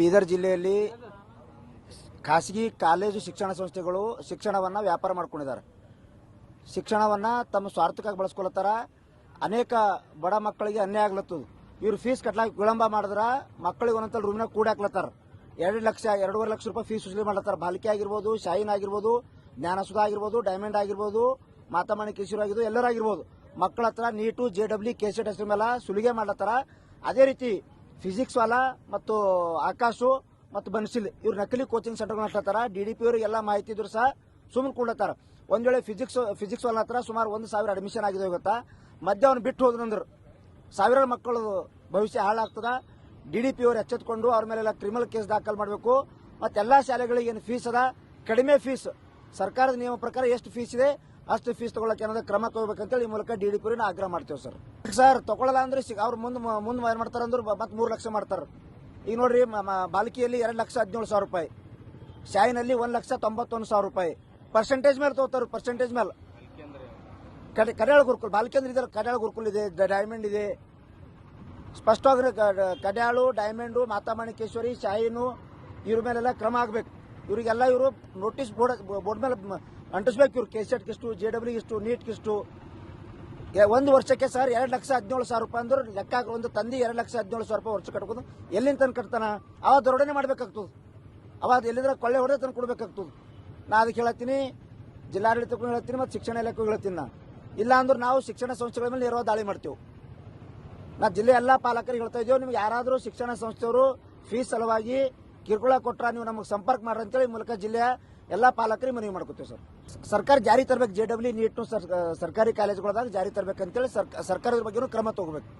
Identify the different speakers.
Speaker 1: ಬೀದರ್ ಜಿಲ್ಲೆಯಲ್ಲಿ ಖಾಸಗಿ ಕಾಲೇಜು ಶಿಕ್ಷಣ ಸಂಸ್ಥೆಗಳು ಶಿಕ್ಷಣವನ್ನು ವ್ಯಾಪಾರ ಮಾಡ್ಕೊಂಡಿದ್ದಾರೆ. ಶಿಕ್ಷಣವನ್ನು ತಮ್ಮ ಸ್ವಾರ್ಥಕ್ಕಾಗಿ ಬಳಸ್ಕೊಳತ್ತಾರ ಅನೇಕ ಬಡ ಮಕ್ಕಳಿಗೆ ಅನ್ಯಾಯ ಆಗ್ಲತ್ತದು. ಇವ್ರು ಫೀಸ್ ಕಟ್ಲಾಕ ವಿಳಂಬ ಮಾಡಿದ್ರೆ ಮಕ್ಕಳಿಗೆ ಒಂದೊಂದು ರೂಮ್ನಾಗ ಕೂಡ ಹಾಕ್ಲತ್ತಾರ. ಎರಡು ಲಕ್ಷ, ಎರಡೂವರೆ ಲಕ್ಷ ರೂಪಾಯಿ ಫೀಸ್ ವಸೂಲಿ ಮಾಡ್ಲತ್ತಾರ. ಬಾಲಿಕೆ ಆಗಿರ್ಬೋದು, ಶಾಯಿನ್ ಆಗಿರ್ಬೋದು, ಜ್ಞಾನಸುಧ ಆಗಿರ್ಬೋದು ಡೈಮಂಡ್ ಆಗಿರ್ಬೋದು ಮಾತಾಮಣಿ ಕಿಶೋರ್ ಆಗಿರ್ಬೋದು ಎಲ್ಲರಾಗಿರ್ಬೋದು ಮಕ್ಕಳ ಹತ್ರ NEET J W K C ಮೇಲೆ ಸುಲಿಗೆ ಮಾಡ್ಲತ್ತಾರ. ಅದೇ ರೀತಿ ಫಿಸಿಕ್ಸ್ ವಾಲ ಮತ್ತು ಆಕಾಶು ಮತ್ತು ಬನ್ಸಿಲ್ ಇವ್ರು ನಕಲಿ ಕೋಚಿಂಗ್ ಸೆಂಟರ್ ನಡೆಸ್ತಾರ ಡಿ ಡಿ ಪಿ ಅವ್ರಿಗೆ ಎಲ್ಲ ಮಾಹಿತಿ ಇದ್ರು ಸಹ ಸುಮ್ಮನೆ ಕೊಡ್ಲತ್ತಾರ. ಒಂದ್ ವೇಳೆ ಫಿಸಿಕ್ಸ್ ಫಿಸಿಕ್ಸ್ ವಾಲ ಹತ್ರ ಸುಮಾರು ಒಂದು ಸಾವಿರ ಅಡ್ಮಿಷನ್ ಆಗಿದೆ ಗೊತ್ತಾ? ಮಧ್ಯ ಅವ್ನು ಬಿಟ್ಟು ಹೋದ್ರಂದ್ರು ಸಾವಿರಾರು ಮಕ್ಕಳು ಭವಿಷ್ಯ ಹಾಳಾಗ್ತದ. ಡಿ ಡಿ ಪಿ ಅವರು ಎಚ್ಚೆತ್ಕೊಂಡು ಅವ್ರ ಮೇಲೆಲ್ಲ ಕ್ರಿಮಿನಲ್ ಕೇಸ್ ದಾಖಲು ಮಾಡಬೇಕು. ಮತ್ತೆಲ್ಲ ಶಾಲೆಗಳಿಗೆ ಏನು ಫೀಸ್ ಅದ? ಕಡಿಮೆ ಫೀಸ್ ಸರ್ಕಾರದ ನಿಯಮ ಪ್ರಕಾರ ಎಷ್ಟು ಫೀಸ್ ಇದೆ? ಅಷ್ಟು ಫೀಸ್ ತಗೊಳಕ್ಕೆ ಏನಾದ್ರು ಕ್ರಮ ತಗೋಬೇಕಂತೇಳಿ ಈ ಮೂಲಕ ಡಿ ಡಿ ಪುರಿನ ಆಗ್ರಹ ಮಾಡ್ತೇವೆ ಸರ್. ಸರ್ ತಗೊಳ್ಳಲ್ಲ ಅಂದ್ರೆ ಅವ್ರ ಮುಂದೆ ಮುಂದೆ ಏನ್ ಮಾಡ್ತಾರ ಅಂದ್ರೆ ಮತ್ತೆ ಮೂರು ಲಕ್ಷ ಮಾಡ್ತಾರ. ಈಗ ನೋಡ್ರಿ ಬಾಲಕಿಯಲ್ಲಿ ಎರಡು ಲಕ್ಷ ಹದಿನೇಳು ಸಾವಿರ ರೂಪಾಯಿ. ಶಾಯಿನಲ್ಲಿ ಒಂದ್ ಲಕ್ಷ ತೊಂಬತ್ತೊಂದು ಸಾವಿರ ರೂಪಾಯಿ. ಪರ್ಸೆಂಟೇಜ್ ಮೇಲೆ ತಗೋತಾರ ಪರ್ಸೆಂಟೇಜ್ ಮೇಲೆ. ಕಡೆ ಕಡ್ಯಾಳ ಗುರುಕುಲ್ ಅಂದ್ರೆ ಇದ್ರ ಕಡ್ಯಾಳ ಗುರುಕುಲ್ ಇದೆ ಡೈಮಂಡ್ ಇದೆ. ಸ್ಪಷ್ಟವಾಗಿ ಕಡೆಯಾಳು ಕಡ್ಯಾಳು ಡೈಮಂಡು ಮಾತಾಮಣಿಕೇಶ್ವರಿ, ಶಾಯಿನು ಇವ್ರ ಮೇಲೆಲ್ಲ ಕ್ರಮ ಆಗ್ಬೇಕು. ಇವರಿಗೆಲ್ಲ ಇವರು ನೋಟಿಸ್ ಬೋರ್ಡ್ ಬೋರ್ಡ್ ಮೇಲೆ ಅಂಟಿಸ್ಬೇಕು ಇವ್ರು. ಕೆ ಸೆಟ್ ಕಿಷ್ಟು ಜೆ ಡಬ್ಲ್ಯೂ ಇಷ್ಟು ನೀಟ್ ಕಿಷ್ಟು. ಒಂದು ವರ್ಷಕ್ಕೆ ಸರ್ ಎರಡು ಲಕ್ಷ ಹದಿನೇಳು ಸಾವಿರ ರೂಪಾಯಿ ಅಂದ್ರೆ ಲೆಕ್ಕ ಒಂದು ತಂದೆ ಎರಡು ಲಕ್ಷ ಹದಿನೇಳು ಸಾವಿರ ರೂಪಾಯಿ ವರ್ಷ ಕಟ್ಕೊಂಡು ಎಲ್ಲಿಂದ ತಂದು ಕಟ್ತಾನ? ಅವ ದೊರಡನೆ ಮಾಡ್ಬೇಕಾಗ್ತದೆ. ಅವಾಗ ಎಲ್ಲಿದ್ರೆ ಕೊಳ್ಳೆ ಹೊಡೆದ ತಂದು ಕೊಡ್ಬೇಕಾಗ್ತದೆ. ನಾ ಅದಕ್ಕೆ ಹೇಳತ್ತೀನಿ, ಜಿಲ್ಲಾಡಳಿತಕ್ಕೂ ಹೇಳ್ತೀನಿ ಮತ್ತು ಶಿಕ್ಷಣ ಇಲಾಖೆಗೂ ಹೇಳ್ತೀನಿ ನಾ. ಇಲ್ಲ ಅಂದ್ರೆ ನಾವು ಶಿಕ್ಷಣ ಸಂಸ್ಥೆಗಳ ಮೇಲೆ ನೇರವಾಗಿ ದಾಳಿ ಮಾಡ್ತೇವೆ. ನಾ ಜಿಲ್ಲೆ ಎಲ್ಲ ಪಾಲಕರಿಗೆ ಹೇಳ್ತಾ ಇದ್ದೇವೆ ನಿಮ್ಗೆ ಯಾರಾದರೂ ಶಿಕ್ಷಣ ಸಂಸ್ಥೆಯವರು ಫೀಸ್ ಸಲುವಾಗಿ ಕಿರುಕುಳ ಕೊಟ್ರ ನೀವು ನಮಗೆ ಸಂಪರ್ಕ ಮಾಡ್ರಿ ಅಂತೇಳಿ ಮೂಲಕ ಜಿಲ್ಲೆಯ ಎಲ್ಲ ಪಾಲಕರಿಗೆ ಮನವಿ ಮಾಡ್ಕೊತೀವಿ ಸರ್. ಸರ್ಕಾರ ಜಾರಿ ತರಬೇಕು ಜೆ ಡಬ್ಲ್ಯೂ ಸರ್, ಸರ್ಕಾರಿ ಕಾಲೇಜುಗಳದಾಗ ಜಾರಿ ತರಬೇಕಂತೇಳಿ ಸರ್ಕಾರದ ಬಗ್ಗೆನೂ ಕ್ರಮ ತಗೋಬೇಕು.